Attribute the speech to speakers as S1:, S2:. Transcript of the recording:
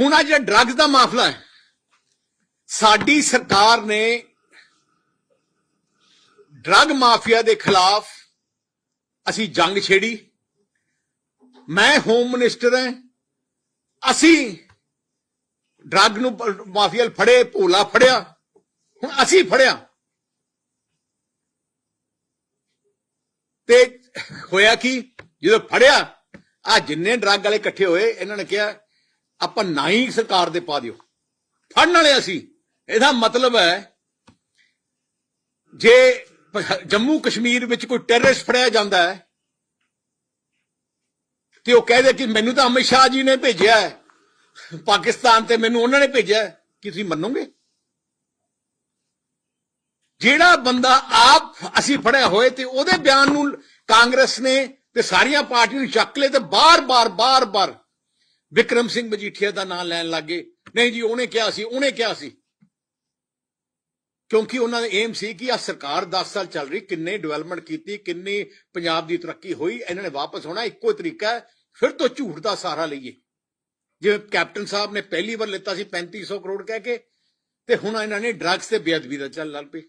S1: ਹੁਣ ਆ ਜਿਹੜਾ ਡਰੱਗਸ ਦਾ ਮਾਮਲਾ ਹੈ, ਸਾਡੀ ਸਰਕਾਰ ਨੇ ਡਰੱਗ ਮਾਫੀਆ ਦੇ ਖਿਲਾਫ ਅਸੀਂ ਜੰਗ ਛੇੜੀ। ਮੈਂ ਹੋਮ ਮਿਨਿਸਟਰ ਹਾਂ। ਅਸੀਂ ਡਰੱਗ ਨੂੰ ਮਾਫੀਆ ਫੜੇ, ਭੋਲਾ ਫੜਿਆ। ਹੁਣ ਅਸੀਂ ਫੜਿਆ। ਤੇ ਹੋਇਆ ਕੀ? ਜਦੋਂ ਫੜਿਆ ਆ ਜਿੰਨੇ ਡਰੱਗ ਵਾਲੇ ਇਕੱਠੇ ਹੋਏ, ਇਹਨਾਂ ਨੇ ਕਿਹਾ ਆਪਾਂ ਨਾ ਹੀ ਸਰਕਾਰ ਦੇ ਪਾ ਦਿਓ। ਫੜਨ ਵਾਲੇ ਅਸੀਂ। ਇਹਦਾ ਮਤਲਬ ਹੈ, ਜੇ ਜੰਮੂ ਕਸ਼ਮੀਰ ਵਿੱਚ ਕੋਈ ਟੈਰਰਿਸਟ ਫੜਿਆ ਜਾਂਦਾ ਹੈ, ਤੇ ਉਹ ਕਹਦੇ ਕਿ ਮੈਨੂੰ ਤਾਂ ਅਮਿਤ ਸ਼ਾਹ ਜੀ ਨੇ ਭੇਜਿਆ ਹੈ, ਪਾਕਿਸਤਾਨ ਤੇ ਮੈਨੂੰ ਉਹਨਾਂ ਨੇ ਭੇਜਿਆ ਕਿ ਤੁਸੀਂ ਮੰਨੋਗੇ? ਜਿਹੜਾ ਬੰਦਾ ਆਪ ਅਸੀਂ ਫੜਿਆ ਹੋਏ ਤੇ ਉਹਦੇ ਬਿਆਨ ਨੂੰ ਕਾਂਗਰਸ ਨੇ ਤੇ ਸਾਰੀਆਂ ਪਾਰਟੀਆਂ ਨੂੰ ਚੱਕ ਲਏ ਤੇ ਬਾਰ-ਬਾਰ ਬਾਰ-ਬਾਰ ਵਿਕਰਮ ਸਿੰਘ ਮਜੀਠੀਆ ਦਾ ਨਾਮ ਲੈਣ ਲੱਗੇ। ਨਹੀਂ ਜੀ, ਉਹਨੇ ਕਿਹਾ ਸੀ, ਉਹਨੇ ਕਿਹਾ ਸੀ। ਕਿਉਂਕਿ ਉਹਨਾਂ ਦਾ ਏਮ ਸੀ ਕਿ ਆ ਸਰਕਾਰ 10 ਸਾਲ ਚੱਲ ਰਹੀ, ਕਿੰਨੇ ਡਿਵੈਲਪਮੈਂਟ ਕੀਤੀ, ਕਿੰਨੀ ਪੰਜਾਬ ਦੀ ਤਰੱਕੀ ਹੋਈ, ਇਹਨਾਂ ਨੇ ਵਾਪਸ ਹੋਣਾ ਇੱਕੋ ਹੀ ਤਰੀਕਾ ਫਿਰ ਤੋਂ ਝੂਠ ਦਾ ਸਹਾਰਾ ਲਈਏ। ਜਿਵੇਂ ਕੈਪਟਨ ਸਾਹਿਬ ਨੇ ਪਹਿਲੀ ਵਾਰ ਲਿੱਤਾ ਸੀ 3500 ਕਰੋੜ ਕਹਿ ਕੇ, ਤੇ ਹੁਣ ਇਹਨਾਂ ਨੇ ਡਰੱਗਸ ਤੇ ਬੇਅਦਬੀ ਦਾ ਚੱਲ ਲੱਗ ਪਈ।